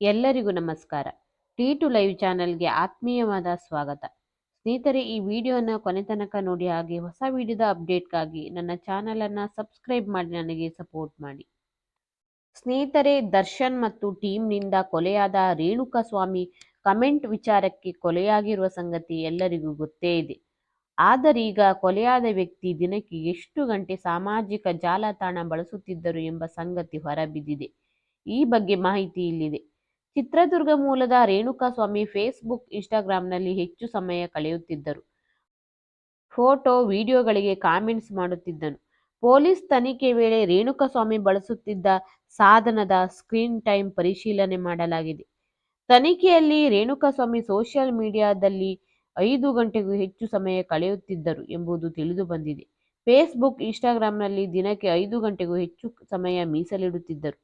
ಎಲ್ಲರಿಗೂ ನಮಸ್ಕಾರ. T to live ಚಾನೆಲ್ಗೆ ಆತ್ಮೀಯವಾದ ಸ್ವಾಗತ. ಸ್ನೇಹಿತರೆ, ಈ ವಿಡಿಯೋನ ಕೊನೆ ತನಕ ನೋಡಿ ಹಾಗೆ ಹೊಸ ವಿಡಿಯೋದ ಅಪ್ಡೇಟ್ಗಾಗಿ ನನ್ನ ಚಾನಲನ್ನು ಸಬ್ಸ್ಕ್ರೈಬ್ ಮಾಡಿ, ನನಗೆ ಸಪೋರ್ಟ್ ಮಾಡಿ. ಸ್ನೇಹಿತರೆ, ದರ್ಶನ್ ಮತ್ತು ಟೀಮ್ನಿಂದ ಕೊಲೆಯಾದ ರೇಣುಕಸ್ವಾಮಿ ಕಮೆಂಟ್ ವಿಚಾರಕ್ಕೆ ಕೊಲೆಯಾಗಿರುವ ಸಂಗತಿ ಎಲ್ಲರಿಗೂ ಗೊತ್ತೇ ಇದೆ. ಆದರೀಗ ಕೊಲೆಯಾದ ವ್ಯಕ್ತಿ ದಿನಕ್ಕೆ ಎಷ್ಟು ಗಂಟೆ ಸಾಮಾಜಿಕ ಜಾಲತಾಣ ಬಳಸುತ್ತಿದ್ದರು ಎಂಬ ಸಂಗತಿ ಹೊರಬಿದ್ದಿದೆ. ಈ ಬಗ್ಗೆ ಮಾಹಿತಿ ಇಲ್ಲಿದೆ. ಚಿತ್ರದುರ್ಗ ಮೂಲದ ರೇಣುಕಾಸ್ವಾಮಿ ಫೇಸ್ಬುಕ್, ಇನ್ಸ್ಟಾಗ್ರಾಂನಲ್ಲಿ ಹೆಚ್ಚು ಸಮಯ ಕಳೆಯುತ್ತಿದ್ದರು. ಫೋಟೋ, ವಿಡಿಯೋಗಳಿಗೆ ಕಾಮೆಂಟ್ಸ್ ಮಾಡುತ್ತಿದ್ದನು. ಪೊಲೀಸ್ ತನಿಖೆ ವೇಳೆ ರೇಣುಕಸ್ವಾಮಿ ಬಳಸುತ್ತಿದ್ದ ಸಾಧನದ ಸ್ಕ್ರೀನ್ ಟೈಮ್ ಪರಿಶೀಲನೆ ಮಾಡಲಾಗಿದೆ. ತನಿಖೆಯಲ್ಲಿ ರೇಣುಕಸ್ವಾಮಿ ಸೋಷಿಯಲ್ ಮೀಡಿಯಾದಲ್ಲಿ ಐದು ಗಂಟೆಗೂ ಹೆಚ್ಚು ಸಮಯ ಕಳೆಯುತ್ತಿದ್ದರು ಎಂಬುದು ತಿಳಿದು ಬಂದಿದೆ. ಫೇಸ್ಬುಕ್, ಇನ್ಸ್ಟಾಗ್ರಾಂನಲ್ಲಿ ದಿನಕ್ಕೆ ಐದು ಗಂಟೆಗೂ ಹೆಚ್ಚು ಸಮಯ ಮೀಸಲಿಡುತ್ತಿದ್ದರು.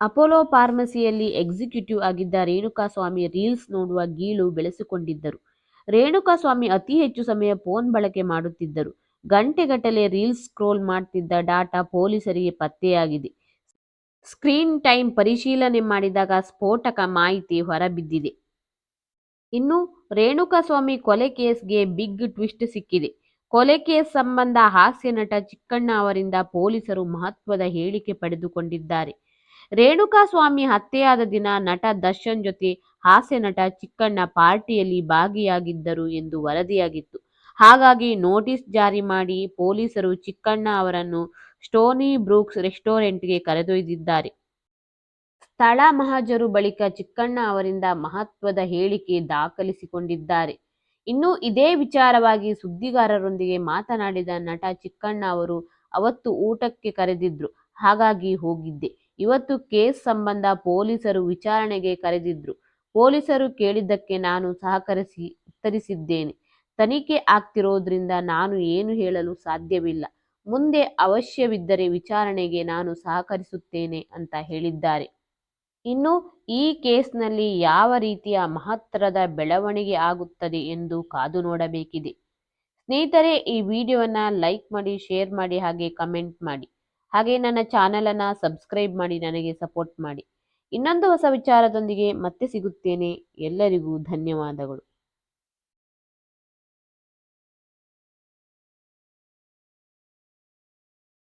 ಅಪೋಲೋ ಫಾರ್ಮಸಿಯಲ್ಲಿ ಎಕ್ಸಿಕ್ಯೂಟಿವ್ ಆಗಿದ್ದ ರೇಣುಕಾಸ್ವಾಮಿ ರೀಲ್ಸ್ ನೋಡುವ ಗೀಳು ಬೆಳೆಸಿಕೊಂಡಿದ್ದರು. ರೇಣುಕಾಸ್ವಾಮಿ ಅತಿ ಹೆಚ್ಚು ಸಮಯ ಫೋನ್ ಬಳಕೆ ಮಾಡುತ್ತಿದ್ದರು. ಗಂಟೆಗಟ್ಟಲೆ ರೀಲ್ಸ್ ಸ್ಕ್ರೋಲ್ ಮಾಡ್ತಿದ್ದ ಡಾಟಾ ಪೊಲೀಸರಿಗೆ ಪತ್ತೆಯಾಗಿದೆ. ಸ್ಕ್ರೀನ್ ಟೈಮ್ ಪರಿಶೀಲನೆ ಮಾಡಿದಾಗ ಸ್ಫೋಟಕ ಮಾಹಿತಿ ಹೊರಬಿದ್ದಿದೆ. ಇನ್ನು ರೇಣುಕಾಸ್ವಾಮಿ ಕೊಲೆ ಕೇಸ್ಗೆ ಬಿಗ್ ಟ್ವಿಸ್ಟ್ ಸಿಕ್ಕಿದೆ. ಕೊಲೆ ಕೇಸ್ ಸಂಬಂಧ ಹಾಸ್ಯ ನಟ ಚಿಕ್ಕಣ್ಣ ಅವರಿಂದ ಪೊಲೀಸರು ಮಹತ್ವದ ಹೇಳಿಕೆ ಪಡೆದುಕೊಂಡಿದ್ದಾರೆ. ರೇಣುಕಾಸ್ವಾಮಿ ಹತ್ಯೆಯಾದ ದಿನ ನಟ ದರ್ಶನ್ ಜೊತೆ ಹಾಸ್ಯ ನಟ ಚಿಕ್ಕಣ್ಣ ಪಾರ್ಟಿಯಲ್ಲಿ ಭಾಗಿಯಾಗಿದ್ದರು ಎಂದು ವರದಿಯಾಗಿತ್ತು. ಹಾಗಾಗಿ ನೋಟಿಸ್ ಜಾರಿ ಮಾಡಿ ಪೊಲೀಸರು ಚಿಕ್ಕಣ್ಣ ಅವರನ್ನು ಸ್ಟೋನಿ ಬ್ರೂಕ್ಸ್ ರೆಸ್ಟೋರೆಂಟ್ಗೆ ಕರೆದೊಯ್ದಿದ್ದಾರೆ. ಸ್ಥಳ ಮಹಜರು ಬಳಿಕ ಚಿಕ್ಕಣ್ಣ ಅವರಿಂದ ಮಹತ್ವದ ಹೇಳಿಕೆ ದಾಖಲಿಸಿಕೊಂಡಿದ್ದಾರೆ. ಇನ್ನು ಇದೇ ವಿಚಾರವಾಗಿ ಸುದ್ದಿಗಾರರೊಂದಿಗೆ ಮಾತನಾಡಿದ ನಟ ಚಿಕ್ಕಣ್ಣ ಅವರು, ಅವತ್ತು ಊಟಕ್ಕೆ ಕರೆದಿದ್ರು. ಹಾಗಾಗಿ ಹೋಗಿದ್ದೆ. ಇವತ್ತು ಕೇಸ್ ಸಂಬಂಧ ಪೊಲೀಸರು ವಿಚಾರಣೆಗೆ ಕರೆದಿದ್ರು. ಪೊಲೀಸರು ಕೇಳಿದ್ದಕ್ಕೆ ನಾನು ಸಹಕರಿಸಿ, ಉತ್ತರಿಸಿದ್ದೇನೆ. ತನಿಖೆ ಆಗ್ತಿರೋದ್ರಿಂದ ನಾನು ಏನು ಹೇಳಲು ಸಾಧ್ಯವಿಲ್ಲ. ಮುಂದೆ ಅವಶ್ಯವಿದ್ದರೆ ವಿಚಾರಣೆಗೆ ನಾನು ಸಹಕರಿಸುತ್ತೇನೆ ಅಂತ ಹೇಳಿದ್ದಾರೆ. ಇನ್ನು ಈ ಕೇಸ್ನಲ್ಲಿ ಯಾವ ರೀತಿಯ ಮಹತ್ತರದ ಬೆಳವಣಿಗೆ ಆಗುತ್ತದೆ ಎಂದು ಕಾದು ನೋಡಬೇಕಿದೆ. ಸ್ನೇಹಿತರೆ, ಈ ವಿಡಿಯೋವನ್ನು ಲೈಕ್ ಮಾಡಿ, ಶೇರ್ ಮಾಡಿ, ಹಾಗೆ ಕಮೆಂಟ್ ಮಾಡಿ. ಹಾಗೆ ನನ್ನ ಚಾನಲನ್ನು ಸಬ್ಸ್ಕ್ರೈಬ್ ಮಾಡಿ, ನನಗೆ ಸಪೋರ್ಟ್ ಮಾಡಿ. ಇನ್ನೊಂದು ಹೊಸ ವಿಚಾರದೊಂದಿಗೆ ಮತ್ತೆ ಸಿಗುತ್ತೇನೆ. ಎಲ್ಲರಿಗೂ ಧನ್ಯವಾದಗಳು.